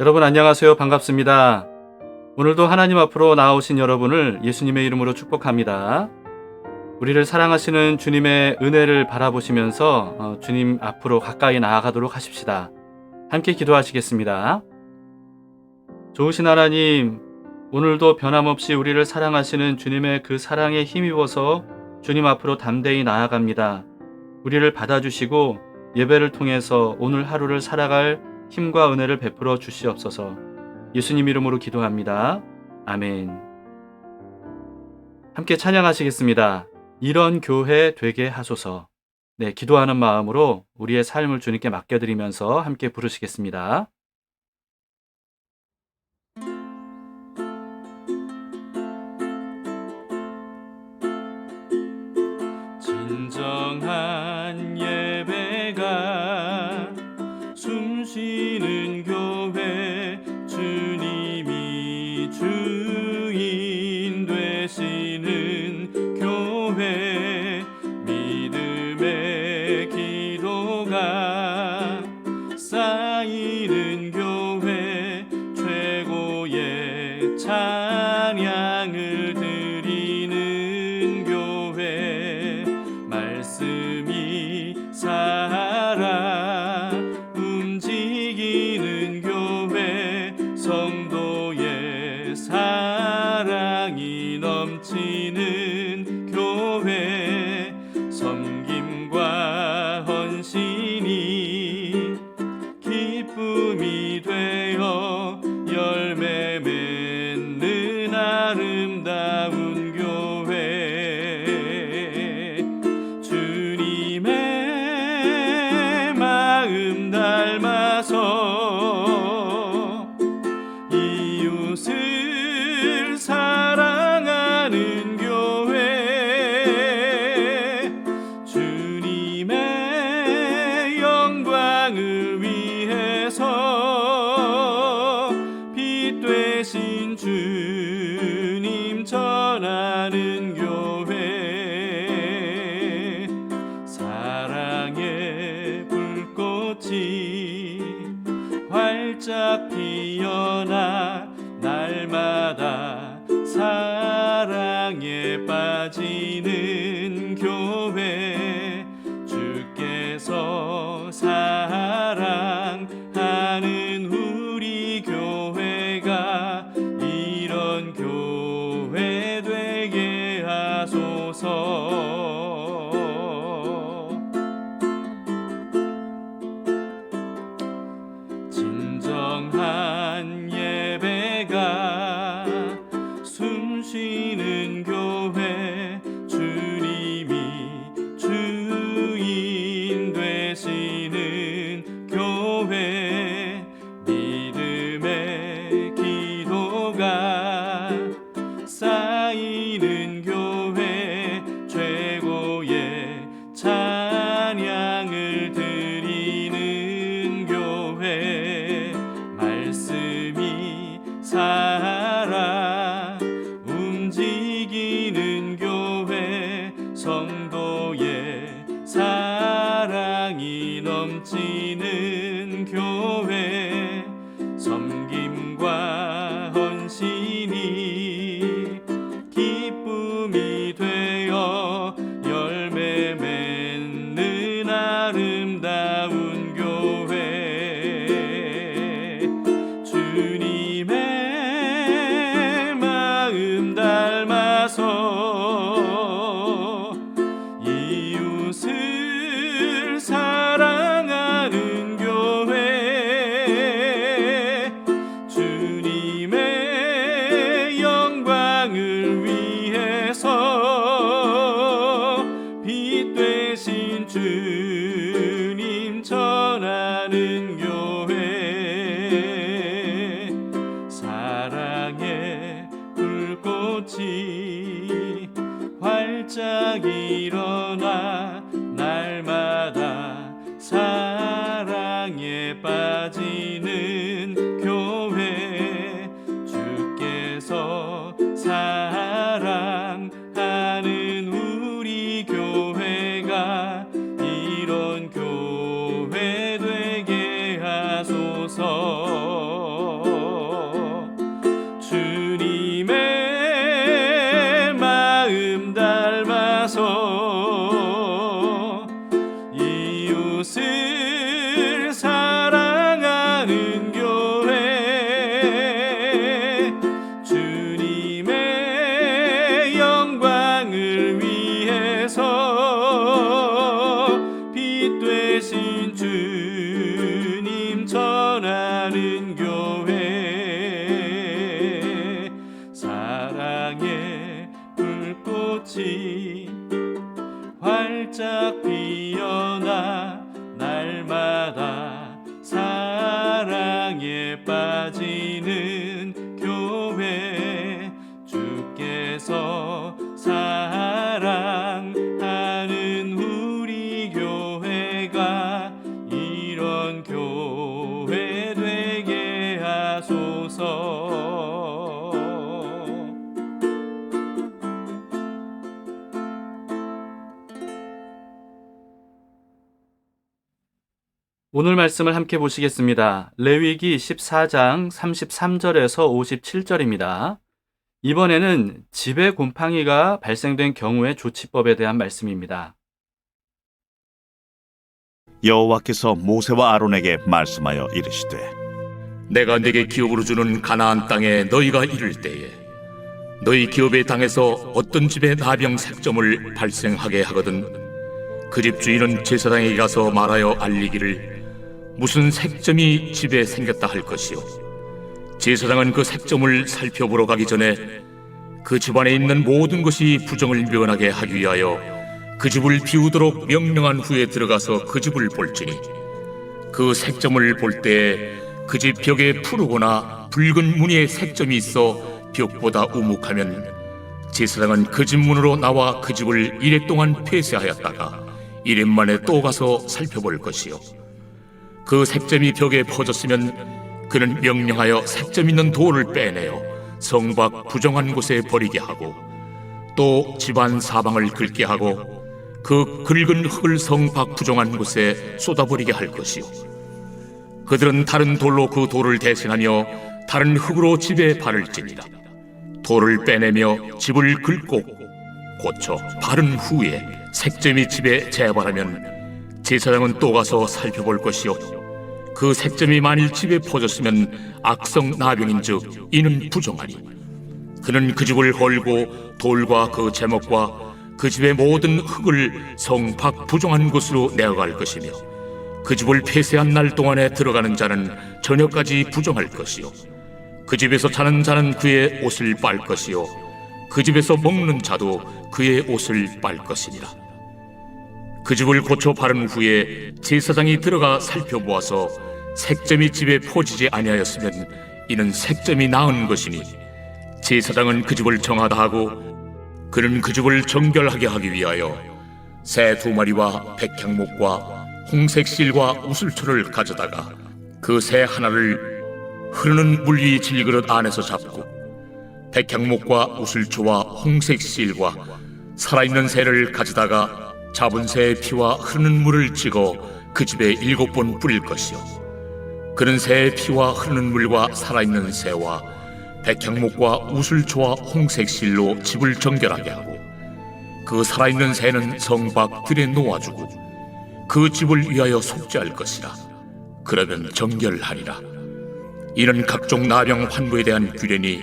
여러분 안녕하세요. 반갑습니다. 오늘도 하나님 앞으로 나오신 여러분을 예수님의 이름으로 축복합니다. 우리를 사랑하시는 주님의 은혜를 바라보시면서 어, 주님 앞으로 가까이 나아가도록 하십시다. 함께 기도하시겠습니다. 좋으신 하나님, 오늘도 변함없이 우리를 사랑하시는 주님의 그 사랑에 힘입어서 주님 앞으로 담대히 나아갑니다. 우리를 받아주시고 예배를 통해서 오늘 하루를 살아갈 힘과 은혜를 베풀어 주시옵소서. 예수님 이름으로 기도합니다. 아멘. 함께 찬양하시겠습니다. 이런 교회 되게 하소서. 네, 기도하는 마음으로 우리의 삶을 주님께 맡겨드리면서 함께 부르시겠습니다. igual. Yeah. 주소서 오늘 말씀을 함께 보시겠습니다. 레위기 14장 33절에서 57절입니다. 이번에는 집에 곰팡이가 발생된 경우의 조치법에 대한 말씀입니다. 여호와께서 모세와 아론에게 말씀하여 이르시되 내가 네게 기업으로 주는 가나안 땅에 너희가 이를 때에 너희 기업의 땅에서 어떤 집에 나병 색점을 발생하게 하거든 그 집 주인은 제사장에게 가서 말하여 알리기를 무슨 색점이 집에 생겼다 할 것이요 제사장은 그 색점을 살펴보러 가기 전에 그 집안에 있는 모든 것이 부정을 면하게 하기 위하여 그 집을 비우도록 명령한 후에 들어가서 그 집을 볼지니 그 색점을 볼 때 그 집 벽에 푸르거나 붉은 무늬의 색점이 있어 벽보다 우묵하면 제사장은 그 집 문으로 나와 그 집을 이래 동안 폐쇄하였다가 이래 만에 또 가서 살펴볼 것이요. 그 색점이 벽에 퍼졌으면 그는 명령하여 색점 있는 돌을 빼내어 성밖 부정한 곳에 버리게 하고 또 집안 사방을 긁게 하고 그 긁은 흙을 성밖 부정한 곳에 쏟아버리게 할 것이요 그들은 다른 돌로 그 돌을 대신하며 다른 흙으로 집에 바를지니라 돌을 빼내며 집을 긁고 고쳐 바른 후에 색점이 집에 재발하면 제사장은 또 가서 살펴볼 것이요. 그 색점이 만일 집에 퍼졌으면 악성 나병인즉 이는 부정하니 그는 그 집을 헐고 돌과 그 제목과 그 집의 모든 흙을 성밖 부정한 곳으로 내어갈 것이며 그 집을 폐쇄한 날 동안에 들어가는 자는 저녁까지 부정할 것이요. 그 집에서 자는 자는 그의 옷을 빨 것이요. 그 집에서 먹는 자도 그의 옷을 빨 것이니라. 그 집을 고쳐 바른 후에 제사장이 들어가 살펴보아서 색점이 집에 퍼지지 아니하였으면 이는 색점이 나은 것이니 제사장은 그 집을 정하다 하고 그는 그 집을 정결하게 하기 위하여 새 두 마리와 백향목과 홍색 실과 우슬초를 가져다가 그 새 하나를 흐르는 물 위 질그릇 안에서 잡고 백향목과 우슬초와 홍색 실과 살아있는 새를 가져다가 잡은 새의 피와 흐르는 물을 찍어 그 집에 일곱 번 뿌릴 것이요. 그는 새의 피와 흐르는 물과 살아있는 새와 백향목과 우슬초와 홍색 실로 집을 정결하게 하고 그 살아있는 새는 성 밖 들에 놓아주고 그 집을 위하여 속죄할 것이라. 그러면 정결하리라. 이는 각종 나병 환부에 대한 규례니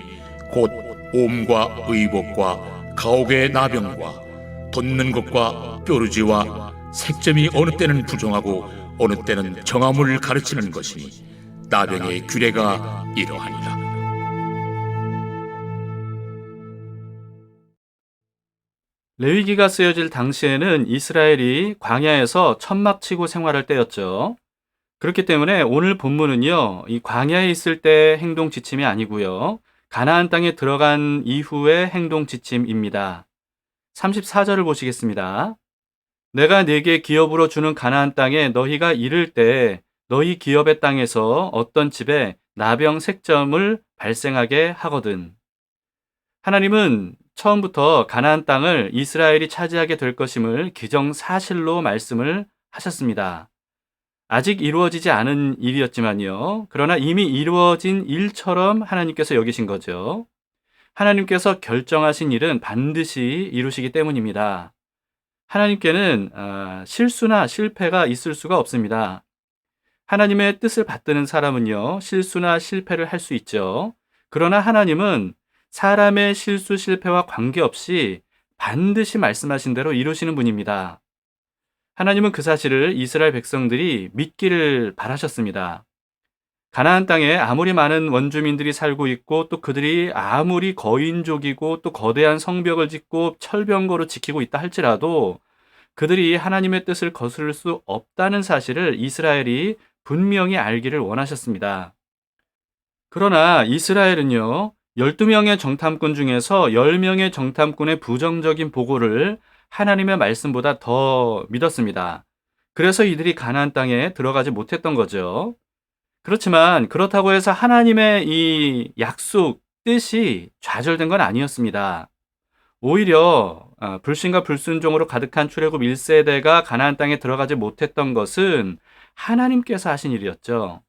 곧 옴과 의복과 가옥의 나병과 돋는 것과 뾰루지와 색점이 어느 때는 부정하고 어느 때는 정함을 가르치는 것이니 나병의 규례가 이러하니라 레위기가 쓰여질 당시에는 이스라엘이 광야에서 천막 치고 생활할 때였죠. 그렇기 때문에 오늘 본문은요, 이 광야에 있을 때 행동 지침이 아니고요, 가나안 땅에 들어간 이후의 행동 지침입니다. 34절을 보시겠습니다. 내가 네게 기업으로 주는 가나안 땅에 너희가 이를 때 너희 기업의 땅에서 어떤 집에 나병 색점을 발생하게 하거든. 하나님은 처음부터 가나안 땅을 이스라엘이 차지하게 될 것임을 기정사실로 말씀을 하셨습니다. 아직 이루어지지 않은 일이었지만요. 그러나 이미 이루어진 일처럼 하나님께서 여기신 거죠. 하나님께서 결정하신 일은 반드시 이루시기 때문입니다. 하나님께는 아, 실수나 실패가 있을 수가 없습니다. 하나님의 뜻을 받드는 사람은요, 실수나 실패를 할 수 있죠. 그러나 하나님은 사람의 실수, 실패와 관계없이 반드시 말씀하신 대로 이루시는 분입니다. 하나님은 그 사실을 이스라엘 백성들이 믿기를 바라셨습니다. 가나안 땅에 아무리 많은 원주민들이 살고 있고 또 그들이 아무리 거인족이고 또 거대한 성벽을 짓고 철병거로 지키고 있다 할지라도 그들이 하나님의 뜻을 거스를 수 없다는 사실을 이스라엘이 분명히 알기를 원하셨습니다. 그러나 이스라엘은요, 12명의 정탐꾼 중에서 10명의 정탐꾼의 부정적인 보고를 하나님의 말씀보다 더 믿었습니다. 그래서 이들이 가나안 땅에 들어가지 못했던 거죠. 그렇지만 그렇다고 해서 하나님의 이 약속 뜻이 좌절된 건 아니었습니다. 오히려 아, 불신과 불순종으로 가득한 출애굽 1세대가 가나안 땅에 들어가지 못했던 것은 하나님께서 하신 일이었죠.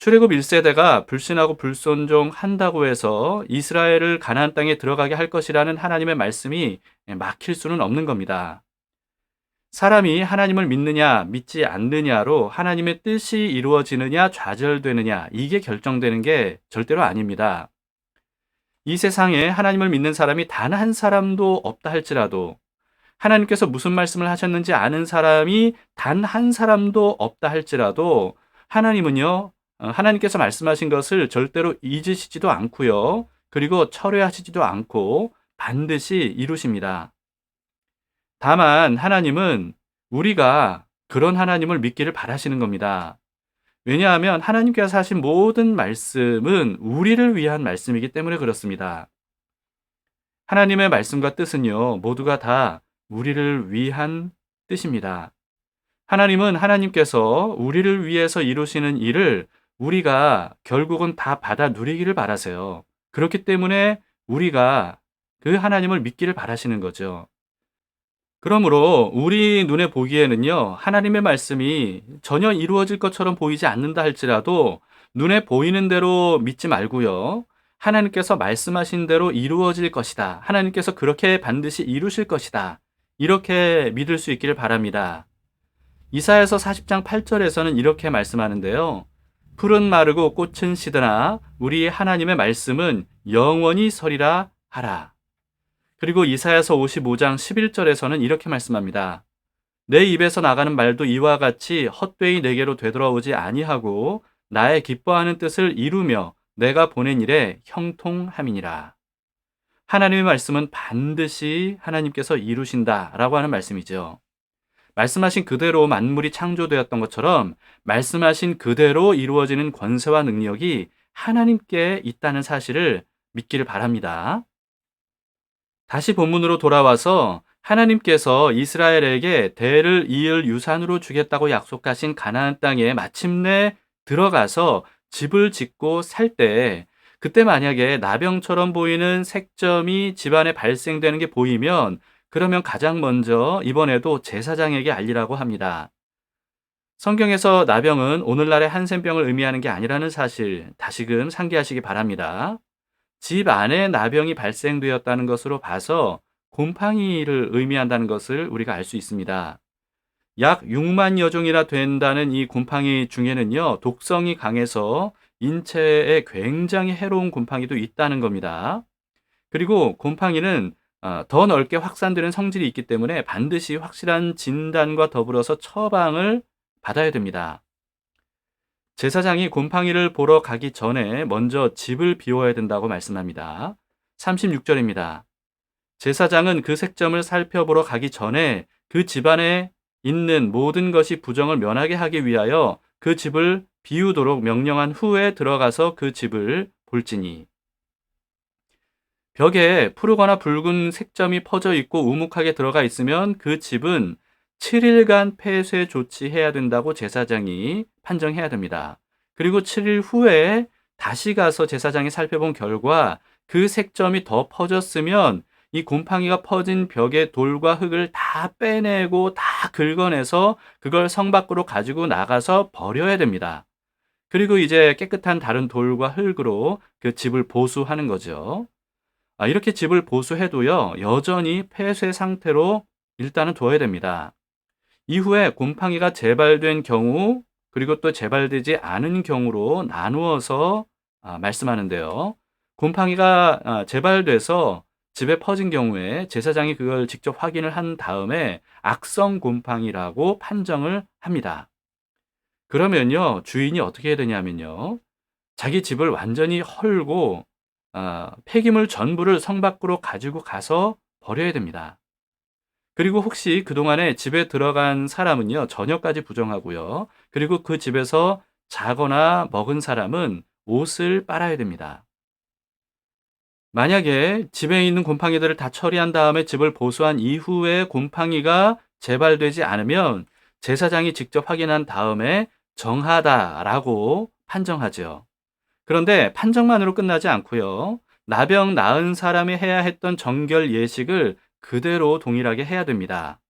출애굽 1세대가 불신하고 불순종한다고 해서 이스라엘을 가나안 땅에 들어가게 할 것이라는 하나님의 말씀이 막힐 수는 없는 겁니다. 사람이 하나님을 믿느냐 믿지 않느냐로 하나님의 뜻이 이루어지느냐 좌절되느냐 이게 결정되는 게 절대로 아닙니다. 이 세상에 하나님을 믿는 사람이 단 한 사람도 없다 할지라도 하나님께서 무슨 말씀을 하셨는지 아는 사람이 단 한 사람도 없다 할지라도 하나님은요, 어, 하나님께서 말씀하신 것을 절대로 잊으시지도 않고요. 그리고 철회하시지도 않고 반드시 이루십니다. 다만 하나님은 우리가 그런 하나님을 믿기를 바라시는 겁니다. 왜냐하면 하나님께서 하신 모든 말씀은 우리를 위한 말씀이기 때문에 그렇습니다. 하나님의 말씀과 뜻은요, 모두가 다 우리를 위한 뜻입니다. 하나님은 하나님께서 우리를 위해서 이루시는 일을 우리가 결국은 다 받아 누리기를 바라세요. 그렇기 때문에 우리가 그 하나님을 믿기를 바라시는 거죠. 그러므로 우리 눈에 보기에는요, 하나님의 말씀이 전혀 이루어질 것처럼 보이지 않는다 할지라도 눈에 보이는 대로 믿지 말고요. 하나님께서 말씀하신 대로 이루어질 것이다. 하나님께서 그렇게 반드시 이루실 것이다. 이렇게 믿을 수 있기를 바랍니다. 이사야서 40장 8절에서는 이렇게 말씀하는데요. 풀은 마르고 꽃은 시드나 우리 하나님의 말씀은 영원히 서리라 하라. 그리고 이사야서 55장 11절에서는 이렇게 말씀합니다. 내 입에서 나가는 말도 이와 같이 헛되이 내게로 되돌아오지 아니하고 나의 기뻐하는 뜻을 이루며 내가 보낸 일에 형통함이니라. 하나님의 말씀은 반드시 하나님께서 이루신다라고 하는 말씀이죠. 말씀하신 그대로 만물이 창조되었던 것처럼 말씀하신 그대로 이루어지는 권세와 능력이 하나님께 있다는 사실을 믿기를 바랍니다. 다시 본문으로 돌아와서 하나님께서 이스라엘에게 대를 이을 유산으로 주겠다고 약속하신 가나안 땅에 마침내 들어가서 집을 짓고 살 때 그때 만약에 나병처럼 보이는 색점이 집안에 발생되는 게 보이면 그러면 가장 먼저 이번에도 제사장에게 알리라고 합니다. 성경에서 나병은 오늘날의 한센병을 의미하는 게 아니라는 사실 다시금 상기하시기 바랍니다. 집 안에 나병이 발생되었다는 것으로 봐서 곰팡이를 의미한다는 것을 우리가 알 수 있습니다. 약 6만 여 종이나 된다는 이 곰팡이 중에는요, 독성이 강해서 인체에 굉장히 해로운 곰팡이도 있다는 겁니다. 그리고 곰팡이는 어, 더 넓게 확산되는 성질이 있기 때문에 반드시 확실한 진단과 더불어서 처방을 받아야 됩니다. 제사장이 곰팡이를 보러 가기 전에 먼저 집을 비워야 된다고 말씀합니다. 36절입니다. 제사장은 그 색점을 살펴보러 가기 전에 그 집안에 있는 모든 것이 부정을 면하게 하기 위하여 그 집을 비우도록 명령한 후에 들어가서 그 집을 볼지니. 벽에 푸르거나 붉은 색점이 퍼져 있고 우묵하게 들어가 있으면 그 집은 7일간 폐쇄 조치해야 된다고 제사장이 판정해야 됩니다. 그리고 7일 후에 다시 가서 제사장이 살펴본 결과 그 색점이 더 퍼졌으면 이 곰팡이가 퍼진 벽의 돌과 흙을 다 빼내고 다 긁어내서 그걸 성 밖으로 가지고 나가서 버려야 됩니다. 그리고 이제 깨끗한 다른 돌과 흙으로 그 집을 보수하는 거죠. 아, 이렇게 집을 보수해도요, 여전히 폐쇄 상태로 일단은 둬야 됩니다. 이후에 곰팡이가 재발된 경우, 그리고 또 재발되지 않은 경우로 나누어서 아, 말씀하는데요. 곰팡이가 아, 재발돼서 집에 퍼진 경우에 제사장이 그걸 직접 확인을 한 다음에 악성 곰팡이라고 판정을 합니다. 그러면요, 주인이 어떻게 해야 되냐면요, 자기 집을 완전히 헐고 아, 폐기물 전부를 성 밖으로 가지고 가서 버려야 됩니다. 그리고 혹시 그동안에 집에 들어간 사람은요, 저녁까지 부정하고요. 그리고 그 집에서 자거나 먹은 사람은 옷을 빨아야 됩니다. 만약에 집에 있는 곰팡이들을 다 처리한 다음에 집을 보수한 이후에 곰팡이가 재발되지 않으면 제사장이 직접 확인한 다음에 정하다라고 판정하죠. 그런데 판정만으로 끝나지 않고요. 나병 나은 사람이 해야 했던 정결 예식을 그대로 동일하게 해야 됩니다.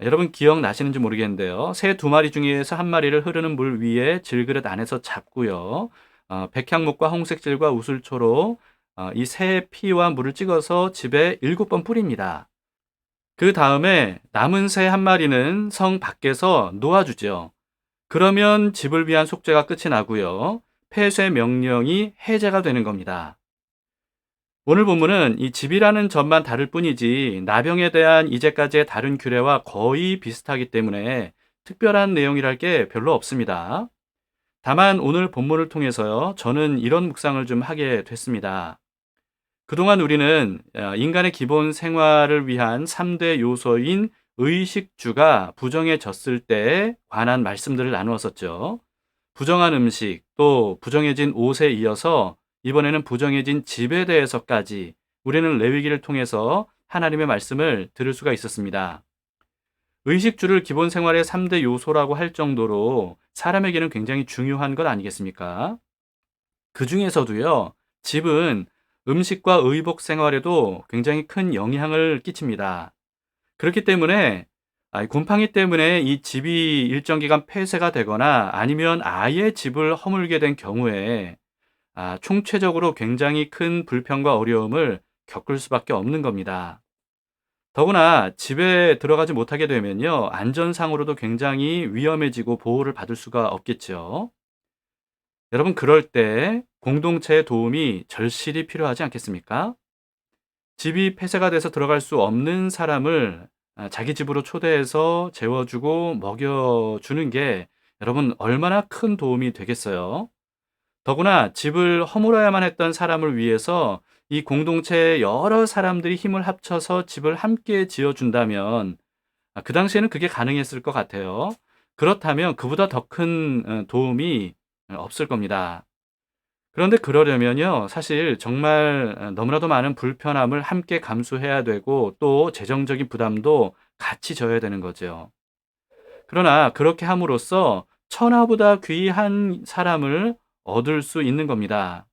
여러분 기억나시는지 모르겠는데요. 새 두 마리 중에서 한 마리를 흐르는 물 위에 질그릇 안에서 잡고요. 어, 백향목과 홍색질과 우슬초로 어, 이 새의 피와 물을 찍어서 집에 일곱 번 뿌립니다. 그 다음에 남은 새 한 마리는 성 밖에서 놓아주죠. 그러면 집을 위한 속죄가 끝이 나고요. 폐쇄 명령이 해제가 되는 겁니다. 오늘 본문은 이 집이라는 점만 다를 뿐이지 나병에 대한 이제까지의 다른 규례와 거의 비슷하기 때문에 특별한 내용이랄 게 별로 없습니다. 다만 오늘 본문을 통해서요, 저는 이런 묵상을 좀 하게 됐습니다. 그동안 우리는 어, 인간의 기본 생활을 위한 3대 요소인 의식주가 부정해졌을 때에 관한 말씀들을 나누었었죠. 부정한 음식, 또 부정해진 옷에 이어서 이번에는 부정해진 집에 대해서까지 우리는 레위기를 통해서 하나님의 말씀을 들을 수가 있었습니다. 의식주를 기본 생활의 3대 요소라고 할 정도로 사람에게는 굉장히 중요한 것 아니겠습니까? 그 중에서도요, 집은 음식과 의복 생활에도 굉장히 큰 영향을 끼칩니다. 그렇기 때문에 아, 곰팡이 때문에 이 집이 일정 기간 폐쇄가 되거나 아니면 아예 집을 허물게 된 경우에 아, 총체적으로 굉장히 큰 불편과 어려움을 겪을 수밖에 없는 겁니다. 더구나 집에 들어가지 못하게 되면요, 안전상으로도 굉장히 위험해지고 보호를 받을 수가 없겠죠. 여러분, 그럴 때 공동체의 도움이 절실히 필요하지 않겠습니까? 집이 폐쇄가 돼서 들어갈 수 없는 사람을 아, 자기 집으로 초대해서 재워주고 먹여주는 게 여러분 얼마나 큰 도움이 되겠어요? 더구나 집을 허물어야만 했던 사람을 위해서 이 공동체의 여러 사람들이 힘을 합쳐서 집을 함께 지어준다면 아, 그 당시에는 그게 가능했을 것 같아요. 그렇다면 그보다 더큰 도움이 없을 겁니다. 그런데 그러려면요, 사실 정말 어, 너무나도 많은 불편함을 함께 감수해야 되고 또 재정적인 부담도 같이 져야 되는 거죠. 그러나 그렇게 함으로써 천하보다 귀한 사람을 얻을 수 있는 겁니다.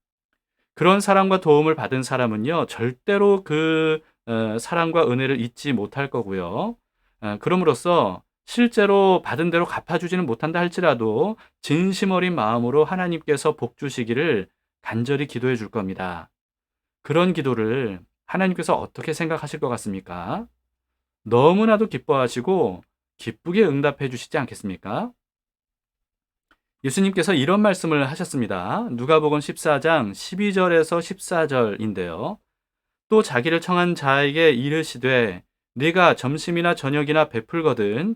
그런 사랑과 도움을 받은 사람은요, 절대로 그 어, 사랑과 은혜를 잊지 못할 거고요. 어, 그럼으로써 실제로 받은 대로 갚아주지는 못한다 할지라도 진심 어린 마음으로 하나님께서 복 주시기를 간절히 기도해 줄 겁니다. 그런 기도를 하나님께서 어떻게 생각하실 것 같습니까? 너무나도 기뻐하시고 기쁘게 응답해 주시지 않겠습니까? 예수님께서 이런 말씀을 하셨습니다. 누가복음 14장 12절에서 14절인데요. 또 자기를 청한 자에게 이르시되 네가 점심이나 저녁이나 베풀거든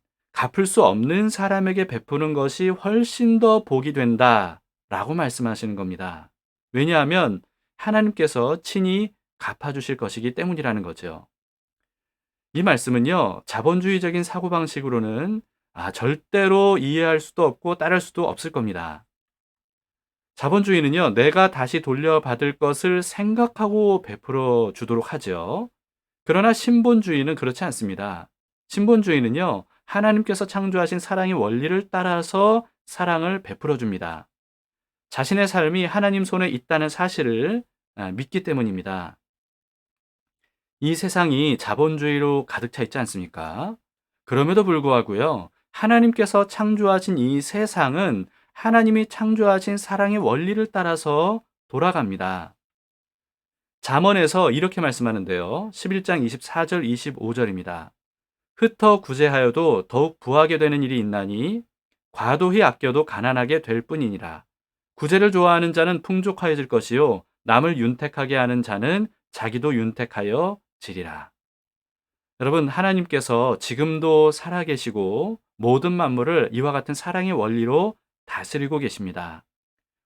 갚을 수 없는 사람에게 베푸는 것이 훨씬 더 복이 된다 라고 말씀하시는 겁니다. 왜냐하면 하나님께서 친히 갚아주실 것이기 때문이라는 거죠. 이 말씀은요, 자본주의적인 사고방식으로는 아, 절대로 이해할 수도 없고 따를 수도 없을 겁니다. 자본주의는요, 내가 다시 돌려받을 것을 생각하고 베풀어 주도록 하죠. 그러나 신본주의는 그렇지 않습니다. 신본주의는요, 하나님께서 창조하신 사랑의 원리를 따라서 사랑을 베풀어 줍니다. 자신의 삶이 하나님 손에 있다는 사실을 아, 믿기 때문입니다. 이 세상이 자본주의로 가득 차 있지 않습니까? 그럼에도 불구하고요, 하나님께서 창조하신 이 세상은 하나님이 창조하신 사랑의 원리를 따라서 돌아갑니다. 잠언에서 이렇게 말씀하는데요. 11장 24절 25절입니다. 흩어 구제하여도 더욱 부하게 되는 일이 있나니 과도히 아껴도 가난하게 될 뿐이니라. 구제를 좋아하는 자는 풍족하여질 것이요 남을 윤택하게 하는 자는 자기도 윤택하여 지리라. 여러분 하나님께서 지금도 살아계시고 모든 만물을 이와 같은 사랑의 원리로 다스리고 계십니다.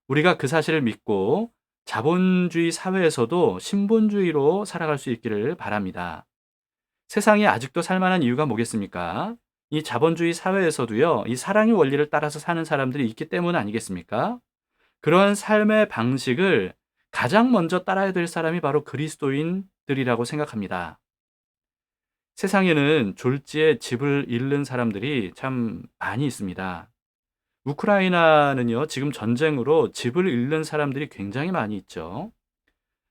우리가 그 사실을 믿고 자본주의 사회에서도 신본주의로 살아갈 수 있기를 바랍니다. 세상에 아직도 살만한 이유가 뭐겠습니까? 이 자본주의 사회에서도요, 이 사랑의 원리를 따라서 사는 사람들이 있기 때문 아니겠습니까? 그러한 삶의 방식을 가장 먼저 따라야 될 사람이 바로 그리스도인들이라고 생각합니다. 세상에는 졸지에 집을 잃는 사람들이 참 많이 있습니다. 우크라이나는요, 지금 전쟁으로 집을 잃는 사람들이 굉장히 많이 있죠.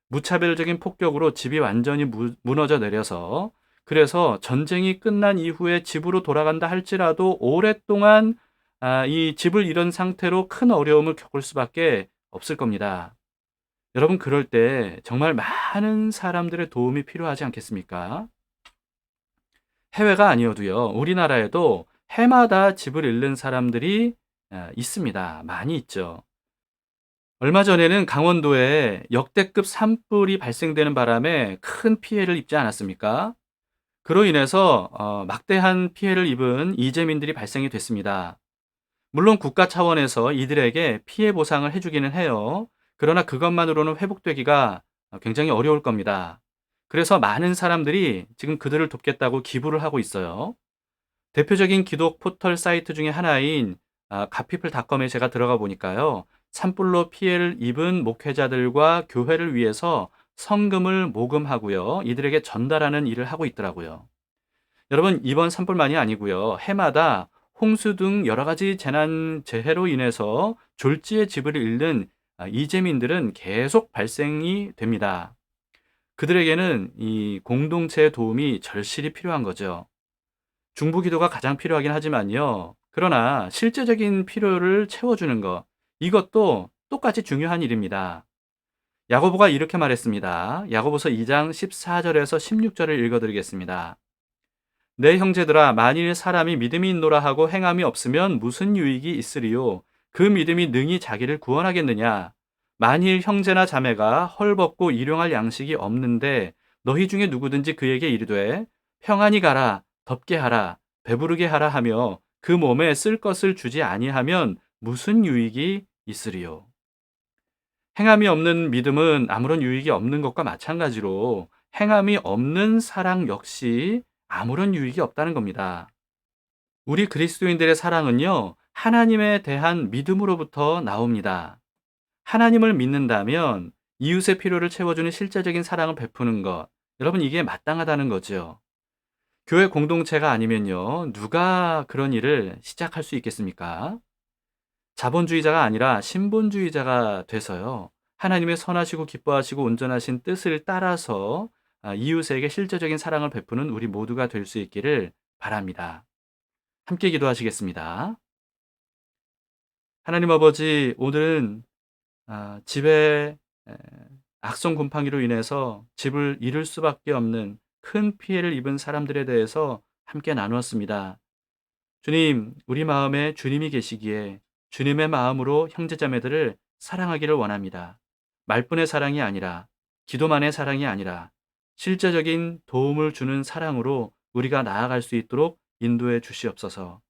무차별적인 폭격으로 집이 완전히 무, 무너져 내려서 그래서 전쟁이 끝난 이후에 집으로 돌아간다 할지라도 오랫동안 아, 이 집을 잃은 상태로 큰 어려움을 겪을 수밖에 없을 겁니다. 여러분, 그럴 때 정말 많은 사람들의 도움이 필요하지 않겠습니까? 해외가 아니어도요, 우리나라에도 해마다 집을 잃는 사람들이 아, 있습니다. 많이 있죠. 얼마 전에는 강원도에 역대급 산불이 발생되는 바람에 큰 피해를 입지 않았습니까? 그로 인해서 어, 막대한 피해를 입은 이재민들이 발생이 됐습니다. 물론 국가 차원에서 이들에게 피해 보상을 해주기는 해요. 그러나 그것만으로는 회복되기가 굉장히 어려울 겁니다. 그래서 많은 사람들이 지금 그들을 돕겠다고 기부를 하고 있어요. 대표적인 기독 포털 사이트 중에 하나인 아, 가피플닷컴에 제가 들어가 보니까요. 산불로 피해를 입은 목회자들과 교회를 위해서 성금을 모금하고요. 이들에게 전달하는 일을 하고 있더라고요. 여러분, 이번 산불만이 아니고요. 해마다 홍수 등 여러 가지 재난 재해로 인해서 졸지에 집을 잃는 아, 이재민들은 계속 발생이 됩니다. 그들에게는 이 공동체의 도움이 절실히 필요한 거죠. 중부 기도가 가장 필요하긴 하지만요. 그러나 실제적인 필요를 채워주는 것, 이것도 똑같이 중요한 일입니다. 야고보가 이렇게 말했습니다. 야고보서 2장 14절에서 16절을 읽어드리겠습니다. 내 형제들아 만일 사람이 믿음이 있노라 하고 행함이 없으면 무슨 유익이 있으리요 그 믿음이 능히 자기를 구원하겠느냐 만일 형제나 자매가 헐벗고 일용할 양식이 없는데 너희 중에 누구든지 그에게 이르되 평안히 가라 덥게 하라 배부르게 하라 하며 그 몸에 쓸 것을 주지 아니하면 무슨 유익이 있으리요 행함이 없는 믿음은 아무런 유익이 없는 것과 마찬가지로 행함이 없는 사랑 역시 아무런 유익이 없다는 겁니다. 우리 그리스도인들의 사랑은요, 하나님에 대한 믿음으로부터 나옵니다. 하나님을 믿는다면 이웃의 필요를 채워주는 실제적인 사랑을 베푸는 것, 여러분 이게 마땅하다는 거죠. 교회 공동체가 아니면요, 누가 그런 일을 시작할 수 있겠습니까? 자본주의자가 아니라 신본주의자가 돼서요, 하나님의 선하시고 기뻐하시고 온전하신 뜻을 따라서 아, 이웃에게 실제적인 사랑을 베푸는 우리 모두가 될 수 있기를 바랍니다. 함께 기도하시겠습니다. 하나님 아버지, 오늘은 아, 집에 악성 곰팡이로 인해서 집을 잃을 수밖에 없는 큰 피해를 입은 사람들에 대해서 함께 나누었습니다. 주님, 우리 마음에 주님이 계시기에 주님의 마음으로 형제자매들을 사랑하기를 원합니다. 말뿐의 사랑이 아니라, 기도만의 사랑이 아니라, 실제적인 도움을 주는 사랑으로 우리가 나아갈 수 있도록 인도해 주시옵소서.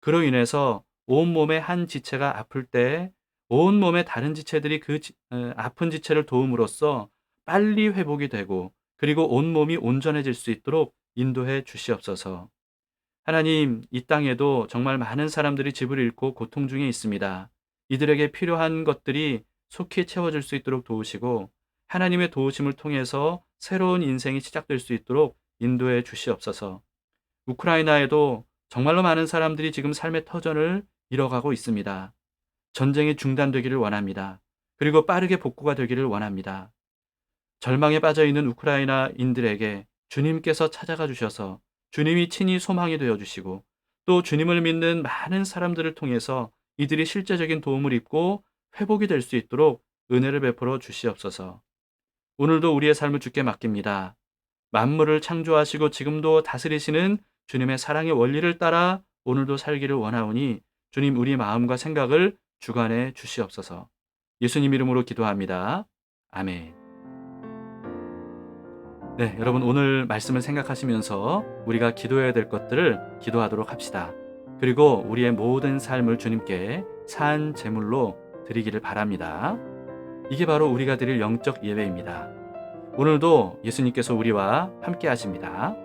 그로 인해서 온몸의 한 지체가 아플 때 온몸의 다른 지체들이 그 지, 에, 아픈 지체를 도움으로써 빨리 회복이 되고 그리고 온몸이 온전해질 수 있도록 인도해 주시옵소서. 하나님, 이 땅에도 정말 많은 사람들이 집을 잃고 고통 중에 있습니다. 이들에게 필요한 것들이 속히 채워질 수 있도록 도우시고 하나님의 도우심을 통해서 새로운 인생이 시작될 수 있도록 인도해 주시옵소서. 우크라이나에도 정말로 많은 사람들이 지금 삶의 터전을 잃어가고 있습니다. 전쟁이 중단되기를 원합니다. 그리고 빠르게 복구가 되기를 원합니다. 절망에 빠져 있는 우크라이나인들에게 주님께서 찾아가 주셔서 주님이 친히 소망이 되어 주시고 또 주님을 믿는 많은 사람들을 통해서 이들이 실제적인 도움을 입고 회복이 될 수 있도록 은혜를 베풀어 주시옵소서. 오늘도 우리의 삶을 주께 맡깁니다. 만물을 창조하시고 지금도 다스리시는 주님의 사랑의 원리를 따라 오늘도 살기를 원하오니 주님 우리 마음과 생각을 주관해 주시옵소서. 예수님 이름으로 기도합니다. 아멘. 네, 여러분 오늘 말씀을 생각하시면서 우리가 기도해야 될 것들을 기도하도록 합시다. 그리고 우리의 모든 삶을 주님께 산 제물로 드리기를 바랍니다. 이게 바로 우리가 드릴 영적 예배입니다. 오늘도 예수님께서 우리와 함께 하십니다.